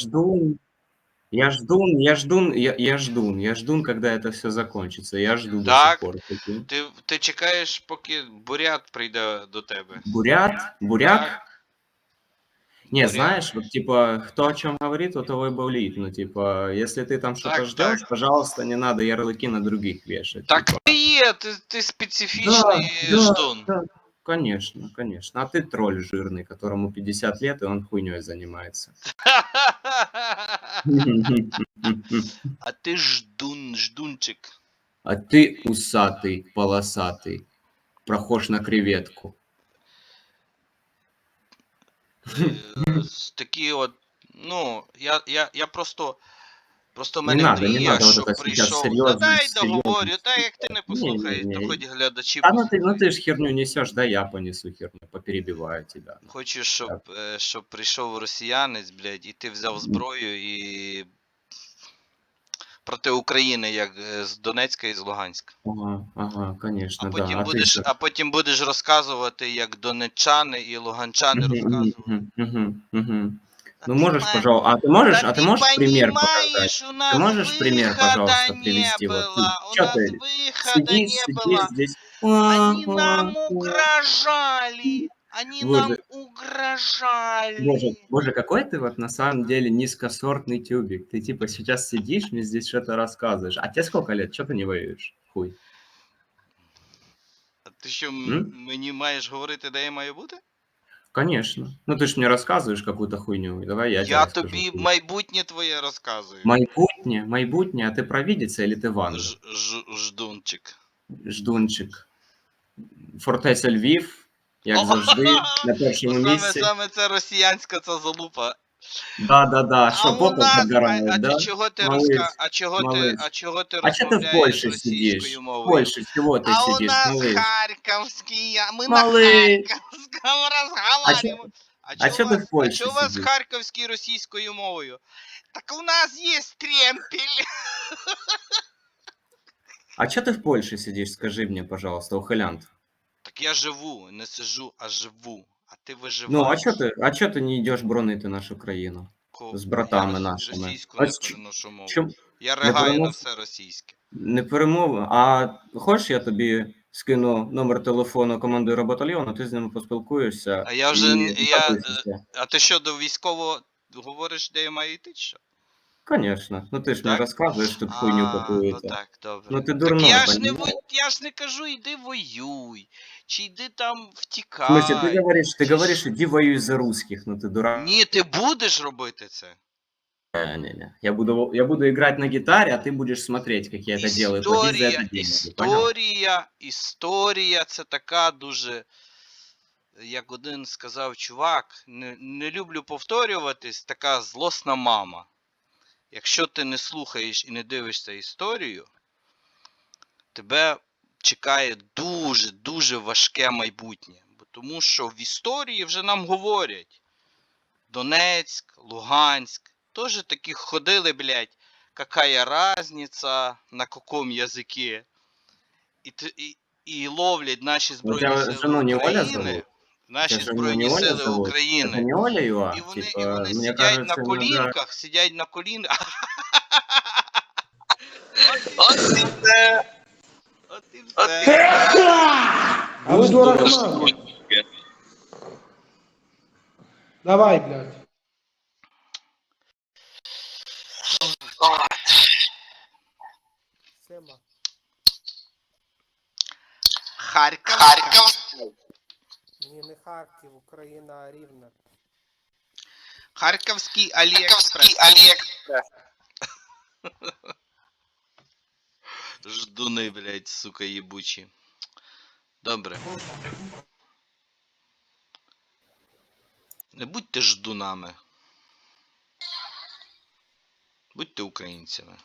жду, я жду, я жду, я, я жду, я жду, когда это все закончится. Я жду Так. до сих пор. прикинь. Ти, ти чекаєш, поки бурят прийде до тебе. Бурят, буряк. Так. Не, буряк. знаешь, вот типа, кто о чем говорит, у того и болит. Ну, типа, если ты там что-то Так, ждешь, так. пожалуйста, не надо ярлыки на других вешать. Так типа. ти є, ти, ти специфічний да, ждун. да, конечно, конечно. А ты тролль жирный, которому 50 лет, и он хуйней занимается. А ти ждун, ждунчик. А ты усатый, полосатый, прохож на креветку. Е, с- Такі от, ну, я, я, я просто. Просто в Не мене надо, не мрія, надо вот щоб это сейчас прийшов. Та серьезно, дай серьезно. договорю, та як ти не послухаєш, Не-не-не. то хоч глядачі А ну ты, ну послухають. ты ж херню несешь, да я понесу херню, поперебиваю тебя. Хочу, щоб, е, щоб прийшов росіянець, блядь, і ти взяв зброю і. проти України, як е, з Донецька і з Луганська. Ага, ага, А конечно, да. потім, А ты будеш, что? а потім будеш розказувати, як донеччани і луганчани Мгм, розказували. мгм, мгм, мгм. Ну ты можешь, пон- пожалуйста, а ты можешь, Да а ты ты можешь пример показать? понимаешь, нас можешь пример, пожалуйста, не привести? Вот было, ты нас ты выхода Сидишь, не сидишь было. здесь. Они нам угрожали. Они Боже. нам угрожали. Боже, боже, какой ты вот на самом деле низкосортный тюбик. Ты типа сейчас сидишь, мне здесь что-то рассказываешь. А тебе сколько лет? Что ты не воюешь? Хуй. А ти що М? мені маєш говорити, де я маю бути? Конечно. Ну ты же мне рассказываешь какую-то хуйню. Давай я, Я расскажу тобі хуйню. майбутнє твоє розказую. Майбутнє, майбутнє, а ти провидиця или ти? Ж- ж- Ждунчик. Ждунчик. Фортеця Львів, як завжди, на першому саме, місці. саме це росіянська ця залупа. Да, да, да. Що у попа нас, а, а да? ти чого ти розка... а чого ти, а чого ти А чого ти в розмовляєш Польщі сидиш? російською В мовою? Польщі чого ти а у сидиш, нас малиш? Харківський, а ми Малий. на Розговорюємо. А а чого в Польщі а чого у вас харківський російською мовою? Так у нас є тремпель. А чого ти в Польщі сидиш, скажи мені, пожалуйста, ухилянт? Так я живу, не сижу, а живу. А ти виживаєш. Ну, а чого ти, а чого ти не йдеш боронити нашу країну? Ко- з братами я нашими? Російську А не переношу мову. Чому? Я ригаю на все російське. Не перемови. А хочеш, я тобі скину номер телефону командира батальйону, ти з ними поспілкуєшся. А я вже і н- я, запишешся. А ти що до військового говориш, де я маю йти? чи Що? Конечно. Ну ти ж мені Так? розказуєш тут хуйню А, какую-то. Ну так, добре. Ну ти так дурной, я ж не понимаешь? во- я ж не кажу, йди воюй, чи йди там В втікай. смысле, ты говоришь, ты Чи говоришь, ж- иди воюй за русских, ну ты дурак. Ні, ти будеш робити це. Не-не-не. Я буду, я буду играть на гитаре, а ты будешь смотреть, как я это делаю. Платить за это Історія, деньги, понял? історія, історія це така дуже. Як один сказав чувак, не, не люблю повторюватись, така злосна мама. Якщо ти не слухаєш і не дивишся історію, тебе чекає дуже, дуже важке майбутнє. Бо Тому що в історії вже нам говорять: Донецьк, Луганськ, теж такі ходили, блядь, какая разница, на каком язике. І, т- і, і ловлять наші збройні тебя сили жену не Оля України. зовут? Наші Тебя жену збройні не Оля сили зовут? України. Это не Оля Юа? І вони, типа, і вони мне сидять кажется, на иногда- колінках, сидять на колінках. От і все. От і все. А ви дурак Давай, блядь. Харків. Харків. Ні, не Харків, Україна, а Рівне. Харківський Харківський Аліекспрес. Аліекспрес. Ждуни, блядь, сука, їбучі. Добре. Не будьте ждунами. Будьте українцями.